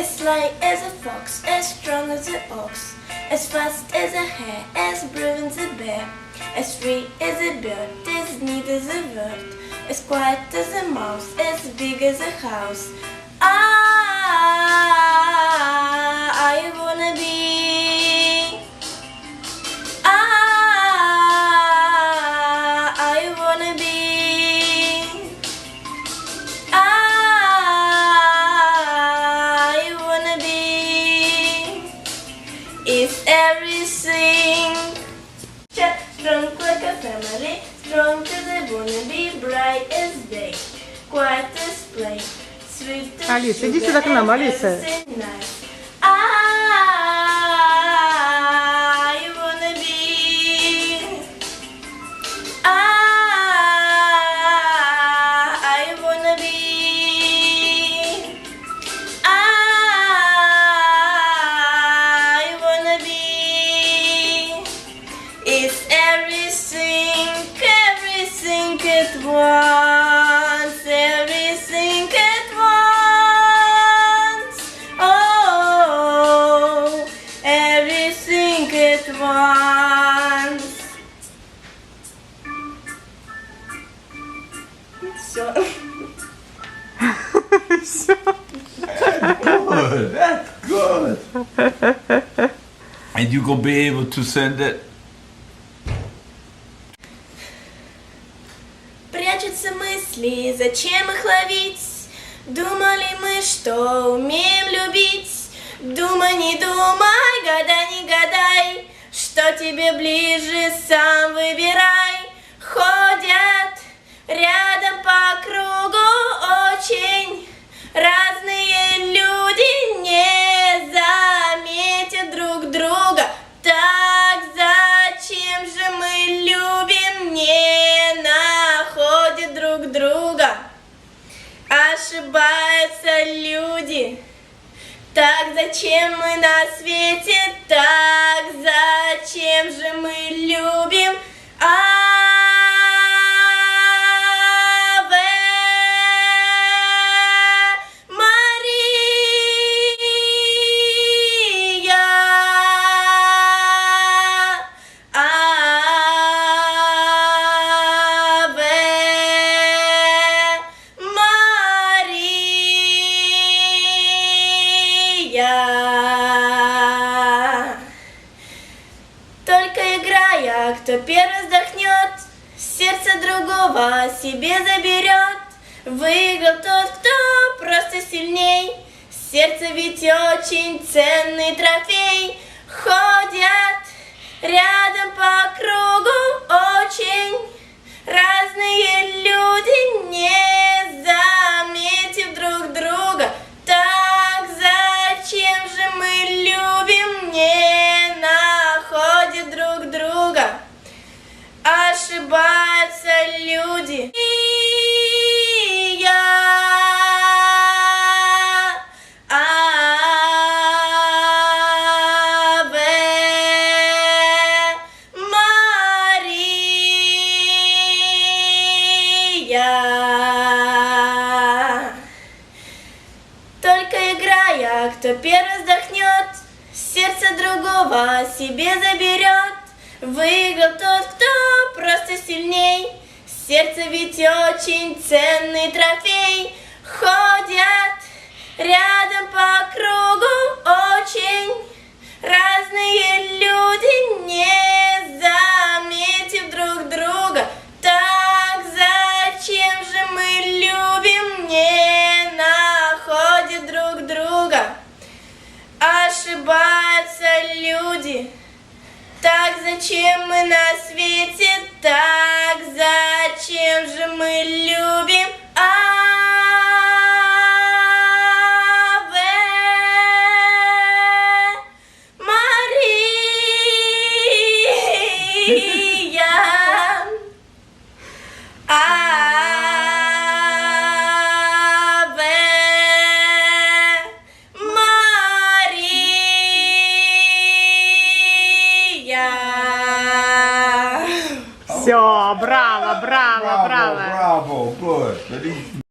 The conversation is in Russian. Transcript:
As light as a fox, as strong as an ox, as fast as a hare, as brave as a bear, as free as a bird, as neat as a bird, as quiet as a mouse, as big as a house. I, be, bright as day, quiet as play, sweet as Алиса, иди sugar сюда к нам, and Алиса. everything nice. at once, everything at once. Oh, everything at once. Все. Good, that's good. and you gonna be able to send it? Прячутся мысли, зачем их ловить? Думали мы, что умеем любить? Думай, не думай, гадай, не гадай, что тебе ближе, сам выбирай. Ходят рядом люди. Так зачем мы на свете? Так зачем же мы любим? Только играя, кто первый вздохнет, сердце другого себе заберет. Выиграл тот, кто просто сильней. Сердце ведь очень ценный трофей. Ходят рядом по кругу очень разные люди, не кто первый вздохнет, сердце другого себе заберет. Выиграл тот, кто просто сильней. Сердце ведь очень ценный трофей. Ходят рядом по Так зачем мы на свете? Так зачем же мы любим? Аве Benissimo, oh, brava, brava, bravo, brava. Bravo, boh, good, benissimo.